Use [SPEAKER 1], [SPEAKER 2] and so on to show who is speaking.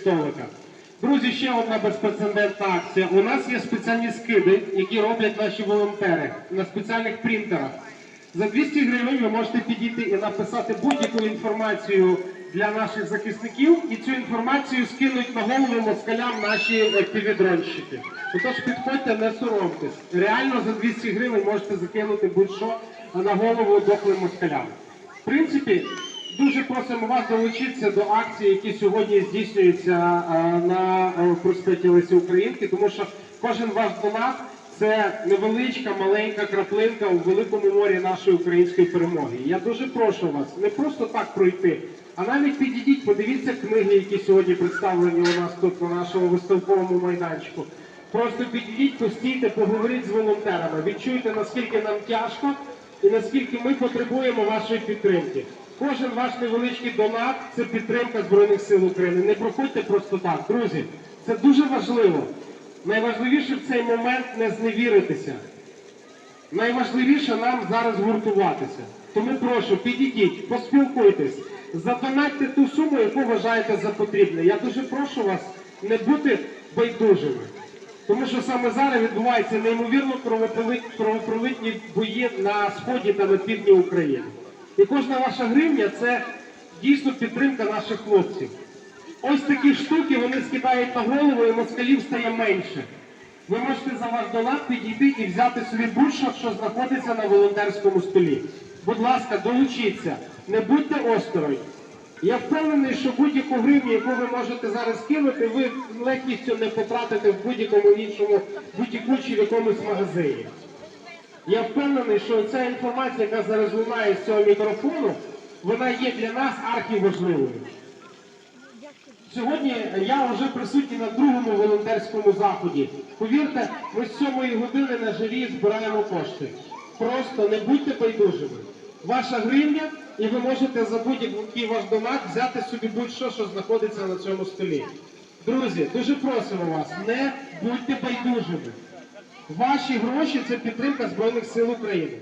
[SPEAKER 1] столика. Друзі, ще одна безпрецедентна акція. У нас є спеціальні скиди, які роблять наші волонтери на спеціальних принтерах. За 200 гривень ви можете підійти і написати будь-яку інформацію для наших захисників, і цю інформацію скинуть на голову москалям наші півдронщики. Тож підходьте, не соромтесь. Реально за 200 гривень можете закинути будь-що на голову дохлим москалям. В принципі, Дуже просимо вас долучитися до акції, які сьогодні здійснюються е, на е, проспекті Лесі Українки, тому що кожен ваш донат це невеличка маленька краплинка у великому морі нашої української перемоги. Я дуже прошу вас не просто так пройти, а навіть підійдіть, подивіться книги, які сьогодні представлені у нас тут на нашому виставковому майданчику. Просто підійдіть, постійте, поговоріть з волонтерами, відчуйте наскільки нам тяжко і наскільки ми потребуємо вашої підтримки. Кожен ваш невеличкий донат це підтримка Збройних сил України. Не проходьте просто так. Друзі, це дуже важливо. Найважливіше в цей момент не зневіритися. Найважливіше нам зараз гуртуватися. Тому прошу, підійдіть, поспілкуйтесь, задонатьте ту суму, яку вважаєте за потрібне. Я дуже прошу вас не бути байдужими. Тому що саме зараз відбуваються неймовірно кровопролит- кровопролитні бої на сході та на півдні України. І кожна ваша гривня це дійсно підтримка наших хлопців. Ось такі штуки вони скидають на голову і москалів стає менше. Ви можете за ваш донат підійти і взяти собі будь-що, що знаходиться на волонтерському столі. Будь ласка, долучіться, не будьте осторонь. Я впевнений, що будь-яку гривню, яку ви можете зараз кинути, ви легкістю не потратите в будь-якому іншому будь-яку чи в якомусь магазині. Я впевнений, що ця інформація, яка зараз лунає з цього мікрофону, вона є для нас архіважливою. Сьогодні я вже присутній на другому волонтерському заході. Повірте, ми з сьомої години на живі збираємо кошти. Просто не будьте байдужими. Ваша гривня, і ви можете за будь-який ваш донат взяти собі будь-що, що знаходиться на цьому столі. Друзі, дуже просимо вас, не будьте байдужими. Ваші гроші це підтримка Збройних сил України.